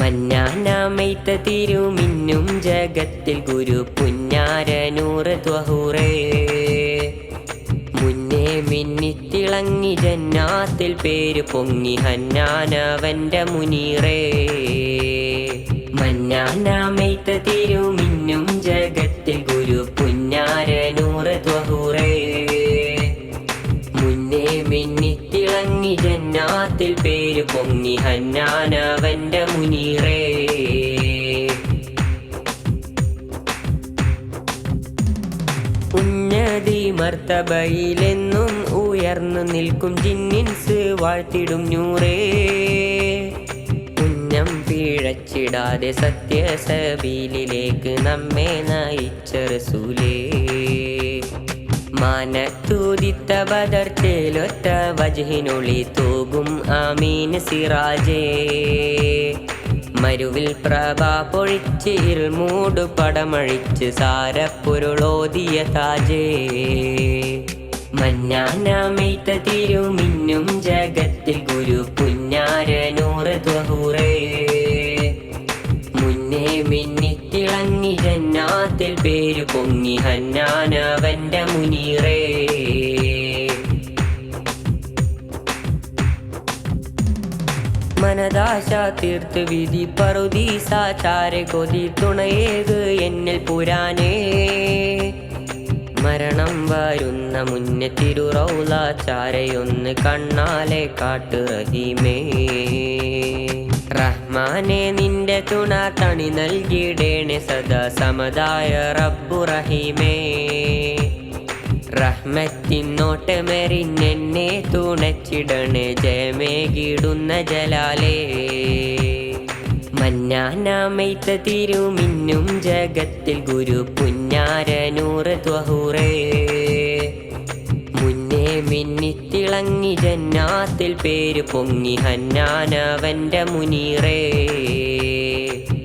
മന്നാനാമൈത്ത തിരുമിന്നും ജഗത്തിൽ ഗുരു പുഞ്ഞാരനൂറ് ത്വഹൂറേ. മുന്നേ മിന്നിത്തിളങ്ങി ജന്നാത്തിൽ പേര് പൊങ്ങി ഹന്നാനവന്റെ മുനീറേ. മഞ്ഞാനാമൈത്ത തിരുമിന്നും ജഗത്തിൽ ഗുരു പുഞ്ഞാരനൂറ് ത്വഹൂറേ. മിന്നിത്തിളങ്ങി ജന്നാത്തിൽ പേര് പൊങ്ങി ഹന്നാനവന്റെ മുനീറേ. ഉന്നതി മർത്തബയിലെന്നും ഉയർന്നു നിൽക്കും ജിന്നിൻസ് വാഴ്ത്തിടും നൂറേ. ഉന്നം പിഴച്ചിടാതെ സത്യസബീലിലേക്ക് നമ്മെ നയിച്ച റസൂലേ. മാനത്തൂതിത്ത ബദർത്തേലൊത്ത വജഹിനുളി തൂകും ആമീൻ സിറാജേ. മരുവിൽ പ്രഭ പൊഴിച്ച് ഇരുൾമൂട് പടമഴിച്ച് സാരപ്പൊരുളോതിയ താജേ. മഞ്ഞാനാമൈത്ത പേര് പൊങ്ങി ഹന്നാനവന്റെ മുനീറേ. മനദാശ തീർത്ത് വിധി പറുദീസാചാരെ കൊതി തുണയേത് എന്നിൽ പുരാനേ. മരണം വരുന്ന മുന്നേ തിരുറൗലാചാരയൊന്ന് കണ്ണാലെ കാട്ടു റഹീമേ. റഹ്മാനെ നിന്റെ തുണ തണി നൽകിയിടേണെ സദാ സമതായ റബ്ബു റഹീമേ. റഹ്മത്തിനോട്ടമെറിഞ്ഞെന്നെ തുണച്ചിടണേ ജയമേകിടുന്ന ജലാലേ. മന്നാനാമൈത്ത തിരുമിന്നും ജഗത്തിൽ ഗുരു പുഞ്ഞാരനൂറ് ത്വഹൂറേ ജന്നാത്തിൽ പേര് പൊങ്ങി ഹന്നാനവന്റെ മുനീറേ.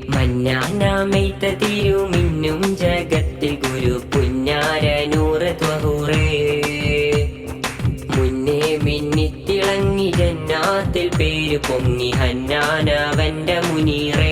മന്നാനാമൈത്ത തിരുമിന്നും ജഗത്തിൽ ഗുരു പുന്നാര നൂറ് ത്വഹൂറേ. മുന്നേ മിന്നിത്തിളങ്ങി ജന്നാത്തിൽ പേര് പൊങ്ങി ഹന്നാനവന്റെ മുനീറേ.